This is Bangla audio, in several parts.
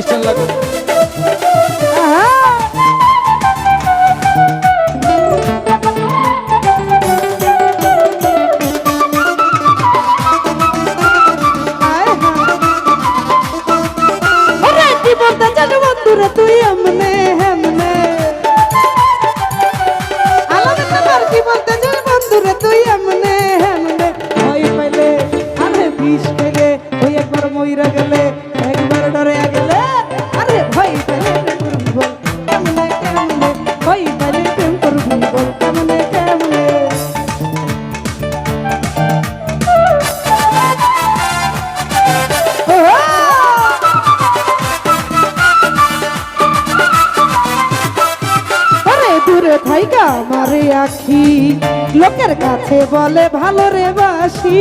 খ্রিস্টান বন্ধুরে, তুই এমনে হেমনে। আলাদা তোমার কি বলতে চাস বন্ধুরে, তুই এমনে হেমনে। ভয় পাইলে আরে বিষ খেলে ওই একবার মইরা গেলে, একবার ডরে গেলে। মারে আখি লোকের কাছে বলে, ভালো রে বাসি।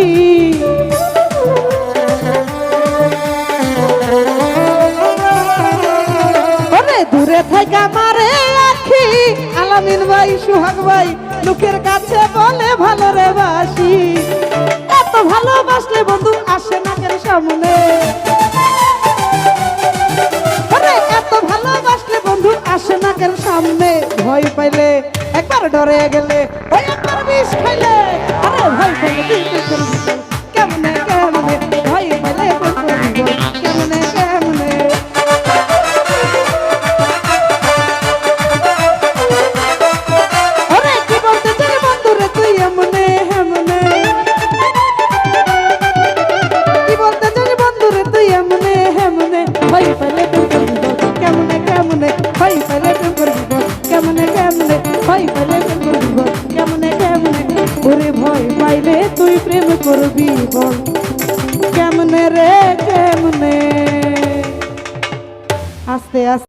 দূরে থাইকা মারে আখি। আলামিন ভাই, সুহাগ ভাই, লোকের কাছে বলে, ভালো রে বাসি। এত ভালোবাসলে বন্ধু আসে না কেন সামনে? এত ভালোবাসলে বন্ধু আসে না কেন সামনে? ভয় পাইলে একবার ডরে গেলে ওই একবার বিষ খাইলে আরে করবি বল? কেমনে কেমনে করবি বল? কেমনে কেমনে আরে কি বলতে চাই বন্ধুরে ভাই ভাই কেমনে কেমনে ভয় পাইলে করবি বল কেমনে কেমনে ওরে ভয় পাইলে তুই প্রেম করবি বল? কেমনে রে, কেমনে? আস্তে আস্তে